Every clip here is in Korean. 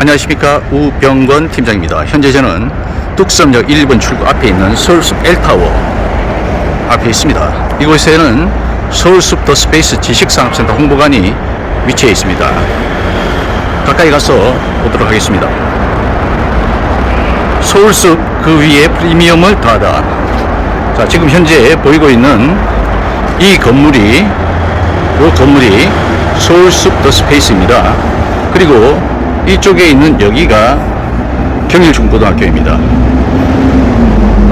안녕하십니까 우병건 팀장입니다. 현재 저는 뚝섬역 1번 출구 앞에 있는 서울숲 L타워 앞에 있습니다. 이곳에는 서울숲 더 스페이스 지식산업센터 홍보관이 위치해 있습니다. 가까이 가서 보도록 하겠습니다. 서울숲 그 위에 프리미엄을 더하다. 자, 지금 현재 보이고 있는 이 건물이 그 건물이 서울숲 더 스페이스입니다. 그리고 이쪽에 있는 여기가 경일중고등학교입니다.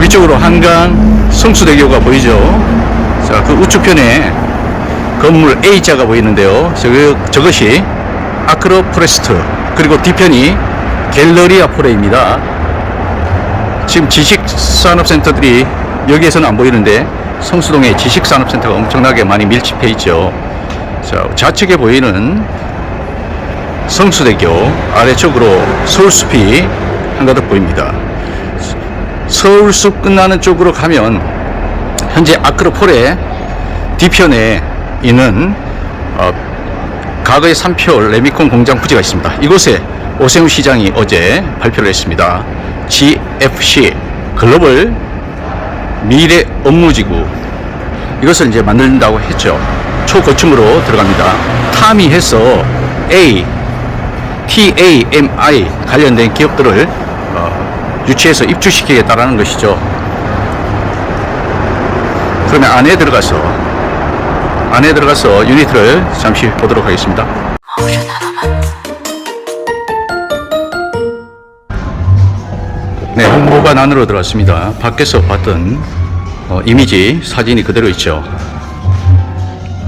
위쪽으로 한강 성수대교가 보이죠. 자, 그 우측편에 건물 A자가 보이는데요. 저, 저것이 아크로 포레스트 그리고 뒤편이 갤러리아 포레입니다. 지금 지식산업센터들이 여기에서는 안 보이는데 성수동에 지식산업센터가 엄청나게 많이 밀집해 있죠. 자, 좌측에 보이는 성수대교 아래쪽으로 서울숲이 한가득 보입니다. 서울숲 끝나는 쪽으로 가면 현재 아크로폴의 뒤편에 있는 어, 과거의 3표 레미콘 공장 부지가 있습니다. 이곳에 오세훈 시장이 어제 발표를 했습니다. GFC 글로벌 미래 업무지구 이것을 이제 만든다고 했죠. 초고층으로 들어갑니다. 탐이 해서 A, TAMI 관련된 기업들을 어, 유치해서 입주시키겠다라는 것이죠. 그러면 안에 들어가서 안에 들어가서 유니트를 잠시 보도록 하겠습니다. 네, 홍보관 안으로 들어왔습니다. 밖에서 봤던 어, 이미지 사진이 그대로 있죠.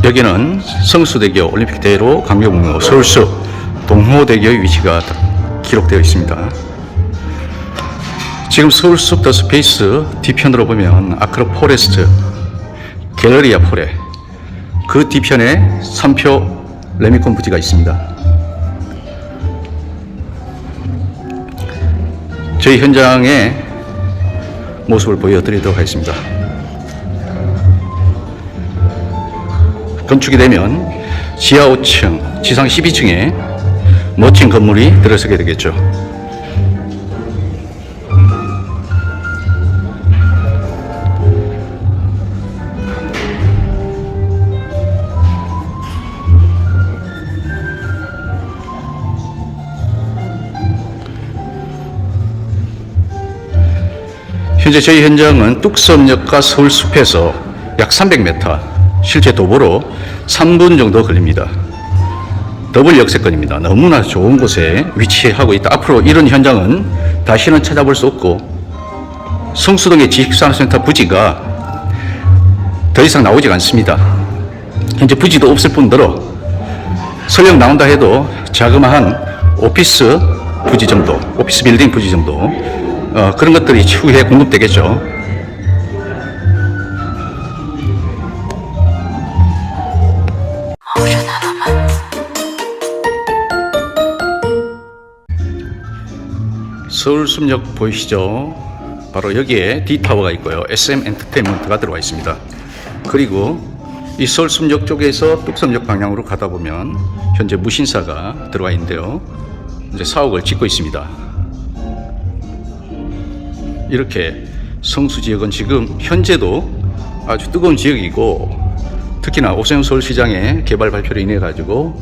여기는 성수대교 올림픽대로 강변북로 서울숲 동호대교의 위치가 기록되어 있습니다. 지금 서울 숲 더 스페이스 뒤편으로 보면 아크로 포레스트 갤러리아 포레 그 뒤편에 3표 레미콘 부지가 있습니다. 저희 현장의 모습을 보여드리도록 하겠습니다. 건축이 되면 지하 5층, 지상 12층에 멋진 건물이 들어서게 되겠죠. 현재 저희 현장은 뚝섬역과 서울숲에서 약 300m, 실제 도보로 3분 정도 걸립니다. 더블 역세권입니다. 너무나 좋은 곳에 위치하고 있다. 앞으로 이런 현장은 다시는 찾아볼 수 없고 성수동의 지식산업센터 부지가 더 이상 나오지 않습니다. 현재 부지도 없을 뿐더러 설령 나온다 해도 자그마한 오피스 부지 정도, 오피스 빌딩 부지 정도 어, 그런 것들이 추후에 공급되겠죠. 서울숲역 보이시죠? 바로 여기에 D타워가 있고요. SM 엔터테인먼트가 들어와 있습니다. 그리고 이 서울숲역 쪽에서 뚝섬역 방향으로 가다 보면 현재 무신사가 들어와 있는데요. 이제 사옥을 짓고 있습니다. 이렇게 성수 지역은 지금 현재도 아주 뜨거운 지역이고 특히나 오세훈 서울시장의 개발 발표로 인해 가지고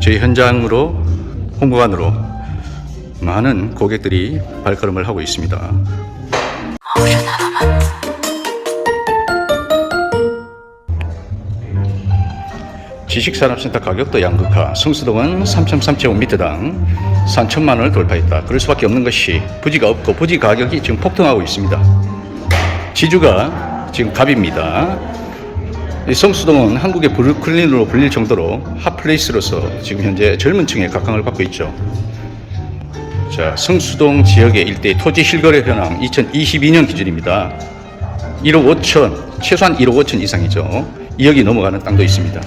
저희 현장으로 홍보관으로 많은 고객들이 발걸음을 하고 있습니다. 지식산업센터 가격도 양극화, 성수동은 3.3제곱미터당 3천만 원을 돌파했다. 그럴 수밖에 없는 것이 부지가 없고 부지 가격이 지금 폭등하고 있습니다. 지주가 지금 갑입니다. 이 성수동은 한국의 브루클린으로 불릴 정도로 핫플레이스로서 지금 현재 젊은 층의 각광을 받고 있죠. 자, 성수동 지역의 일대 토지 실거래 현황 2022년 기준입니다. 1억 5천, 최소한 1억 5천 이상이죠. 2억이 넘어가는 땅도 있습니다.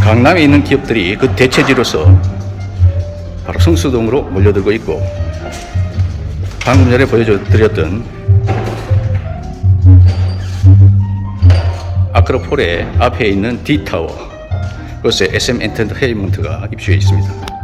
강남에 있는 기업들이 그 대체지로서 바로 성수동으로 몰려들고 있고 방금 전에 보여드렸던 아크로폴의 앞에 있는 D타워 그것에 SM 엔터테인먼트가 입주해 있습니다.